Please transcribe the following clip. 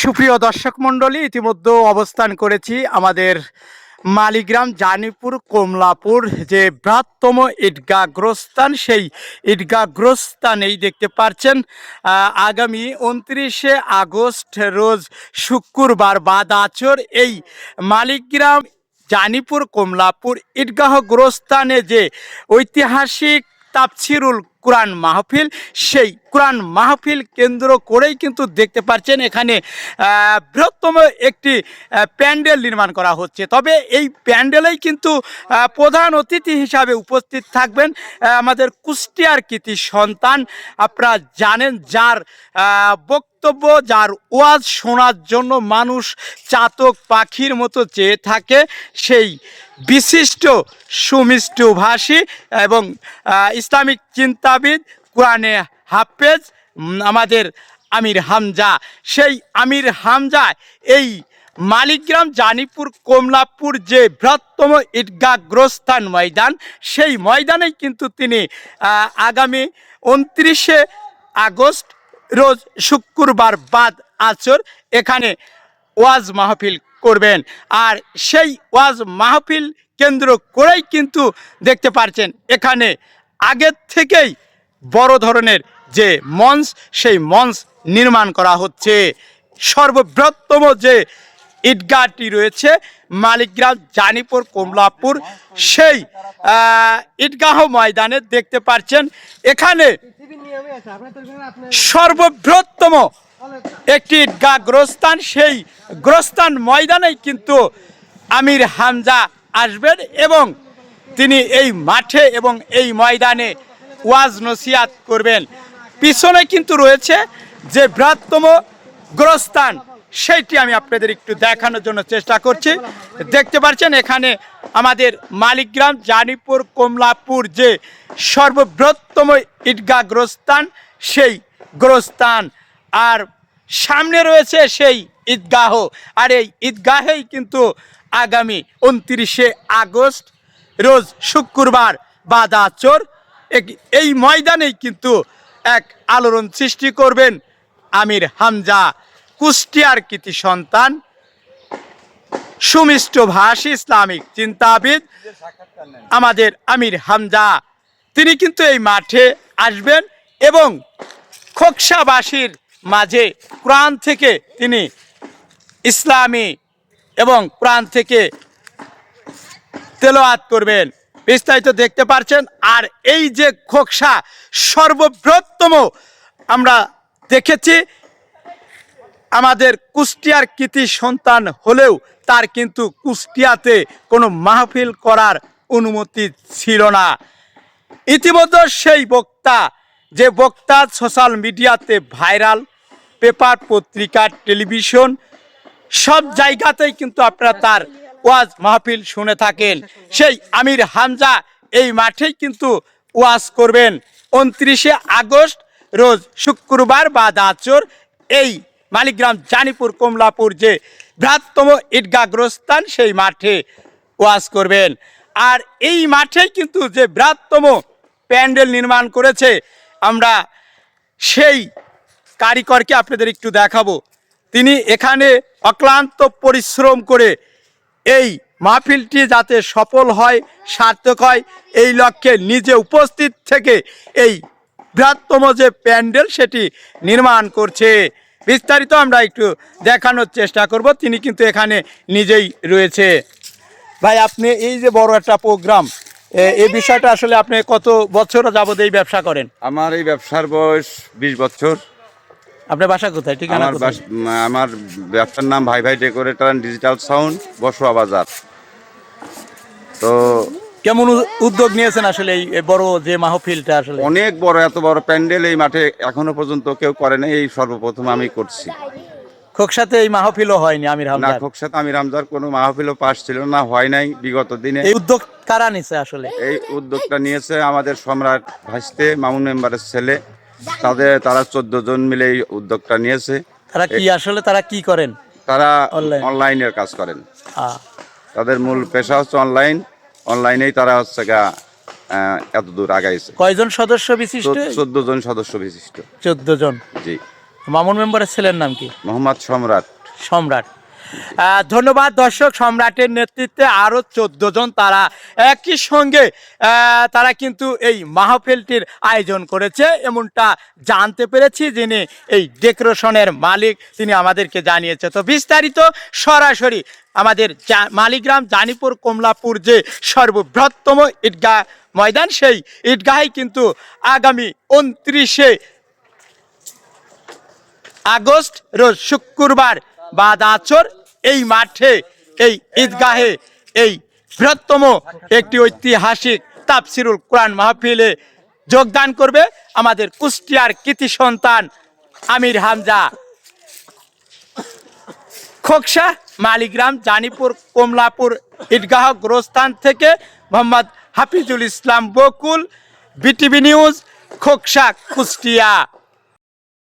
সুপ্রিয় দর্শক মণ্ডলী, ইতিমধ্যে অবস্থান করেছি আমাদের মালিগ্রাম, জানিপুর, কমলাপুর যে বৃহত্তম ঈদগাহগ্রস্থান, সেই ঈদগাহগ্রস্থানেই দেখতে পাচ্ছেন আগামী উনত্রিশে আগস্ট রোজ শুক্রবার বাদ আচর এই মালিগ্রাম, জানিপুর, কমলাপুর ঈদগাহ গ্রস্থানে যে ঐতিহাসিক তাপসিরুল কোরআন মাহফিল সেই কোরআন মাহফিল কেন্দ্র করেই কিন্তু দেখতে পাচ্ছেন এখানে বৃহত্তম একটি প্যান্ডেল নির্মাণ করা হচ্ছে। তবে এই প্যান্ডেলেই কিন্তু প্রধান অতিথি হিসাবে উপস্থিত থাকবেন আমাদের কুষ্টিয়ার কৃতি সন্তান। আপনারা জানেন যার আহ, বক্তব্য যার ওয়াজ শোনার জন্য মানুষ চাতক পাখির মতো চেয়ে থাকে, সেই বিশিষ্ট সুমিষ্টভাষী এবং ইসলামিক চিন্তাবিদ কোরআনে হাফেজ আমাদের আমির হামজা। সেই আমির হামজা এই মালিকগ্রাম জানিপুর, কমলাপুর যে বৃহত্তম ঈদগাহগ্রস্থান ময়দান, সেই ময়দানেই কিন্তু তিনি আগামী উনত্রিশে আগস্ট রোজ শুক্রবার বাদ আচর এখানে ওয়াজ মাহফিল করবেন। আর সেই ওয়াজ মাহফিল কেন্দ্র করেই কিন্তু দেখতে পারছেন এখানে আগের থেকেই বড় ধরনের যে মঞ্চ, সেই মঞ্চ নির্মাণ করা হচ্ছে। সর্ববৃহত্তম যে ঈদগাহটি রয়েছে, মালিকগ্রাম, জানিপুর, কমলাপুর। সেই ঈদগাহ ময়দানে দেখতে পাচ্ছেন, এখানে সর্ববৃহত্তম একটি ঈদগাহ গ্রস্থান। সেই গ্রস্থান ময়দানেই কিন্তু আমির হামজা আসবেন এবং তিনি এই মাঠে এবং এই ময়দানে ওয়াজ নসিয়াত করবেন। পিছনে কিন্তু রয়েছে যে বৃহত্তম গ্রস্থান সেইটি আমি আপনাদের একটু দেখানোর জন্য চেষ্টা করছি। দেখতে পাচ্ছেন এখানে আমাদের মালিকগ্রাম জানিপুর, কমলাপুর যে সর্ববৃহত্তম ঈদগাহ গ্রস্থান, সেই গ্রস্থান। আর সামনে রয়েছে সেই ঈদগাহ। আর এই ঈদগাহেই কিন্তু আগামী উনত্রিশে আগস্ট রোজ শুক্রবার বাদাচর এই ময়দানেই কিন্তু এক আলোড়ন সৃষ্টি করবেন আমির হামজা। কুষ্টিয়ার কৃতি সন্তান, সুমিষ্ট ভাষী ইসলামিক চিন্তাবিদ, আমাদের আমির হামজা। তিনি কিন্তু এই মাঠে আসবেন এবং খোকসাবাসীর মাঝে কোরআন থেকে তিনি ইসলামী এবং কোরআন থেকে তেলোয়াত করবেন। বিস্তারিত দেখতে পারছেন। আর এই যে খোকসা সর্ববৃহত্তম আমরা দেখেছি আমাদের কুষ্টিয়ার কৃতি সন্তান হলেও তার কিন্তু কুষ্টিয়াতে কোনো মাহফিল করার অনুমতি ছিল না। ইতিমধ্যে সেই বক্তা, যে বক্তা সোশ্যাল মিডিয়াতে ভাইরাল পেপার পত্রিকা টেলিভিশন সব জায়গাতেই কিন্তু আপনারা তার ওয়াজ মাহফিল শুনে থাকেন। সেই আমির হামজা এই মাঠেই কিন্তু ওয়াজ করবেন। উনত্রিশে আগস্ট, রোজ শুক্রবার বা দাচর এই মালিগ্রাম, জানিপুর, কমলাপুর যে বৃহত্তম ঈদগাহগ্রস্থান, সেই মাঠে ওয়াজ করবেন। আর এই মাঠেই কিন্তু যে বৃহত্তম প্যান্ডেল নির্মাণ করেছে, আমরা সেই কারিগরকে আপনাদের একটু দেখাবো। তিনি এখানে অক্লান্ত পরিশ্রম করে এই মাহফিলটি যাতে সফল হয়, সার্থক হয়, এই লক্ষ্যে নিজে উপস্থিত থেকে এই বৃহত্তম যে প্যান্ডেল, সেটি নির্মাণ করছে। বিস্তারিত আমরা একটু দেখানোর চেষ্টা করব। তিনি কিন্তু এখানে নিজেই রয়েছে। ভাই আপনি এই যে বড় একটা প্রোগ্রাম এই বিষয়টা আসলে আপনি কত বছর যাবত এই ব্যবসা করেন? আমার এই ব্যবসার বয়স বিশ বছর। আপনার বাসা কোথায়? ঠিক আমার আমার ব্যবসার নাম Bhai Bhai decorator and digital sound Basua Bazar. তো কেমন উদ্যোগ নিয়েছেন আসলে এই বড় যে মাহফিলটা আসলে? অনেক বড় এত বড় প্যান্ডেল এই মাঠে এখনও পর্যন্ত কেউ করে নাই এই সর্বপ্রথম আমি করছি। খোকসাতে এই মাহফিলও হয়নি আমির না হামদার? খোকসাত আমি রামজার কোনো মাহফিলও পাস ছিল না হয় নাই বিগত দিনে। এই উদ্যোগ কারা নিছে আসলে? এই উদ্যোগটা নিয়েছে আমাদের সম্রাট ভাসতে মামুন মেম্বারের ছেলে তাদের তারা চোদ্দ জন মিলে এই উদ্যোগটা নিয়েছে। তারা কি আসলে তারা কি করেন? তারা অনলাইনের কাজ করেন। তাদের মূল পেশা হচ্ছে অনলাইন অনলাইনেই তারা হচ্ছে গা এত দূর আগাইছে। কয়জন সদস্য বিশিষ্ট? চোদ্দ জন সদস্য বিশিষ্ট। চোদ্দ জন জি। মামুন মেম্বারের ছেলের নাম কি? মোহাম্মদ সম্রাট। সম্রাট। ধন্যবাদ দর্শক সম্রাটের নেতৃত্বে আরও চোদ্দ জন তারা একই সঙ্গে তারা কিন্তু এই মাহফিলটির আয়োজন করেছে। এমনটা জানতে পেরেছি যিনি এই ডেকোরেশনের মালিক তিনি আমাদেরকে জানিয়েছে। তো বিস্তারিত সরাসরি আমাদের মালিগ্রাম, জানিপুর, কমলাপুর যে সর্ববৃহত্তম ঈদগাহ ময়দান, সেই ঈদগাহে কিন্তু আগামী উনত্রিশে আগস্ট, রোজ শুক্রবার বাদ আচর এই মাঠে, এই ঈদগাহে এই বৃহত্তম একটি ঐতিহাসিক তাপসিরুল কোরআন মাহফিলে যোগদান করবে আমাদের কুষ্টিয়ার কৃতি সন্তান আমির হামজা। খোকসা, মালিগ্রাম, জানিপুর, কমলাপুর, ঈদগাহ, গোরস্থান থেকে মোহাম্মদ হাফিজুল ইসলাম বকুল, বিটিভি নিউজ, খোকসা, কুষ্টিয়া।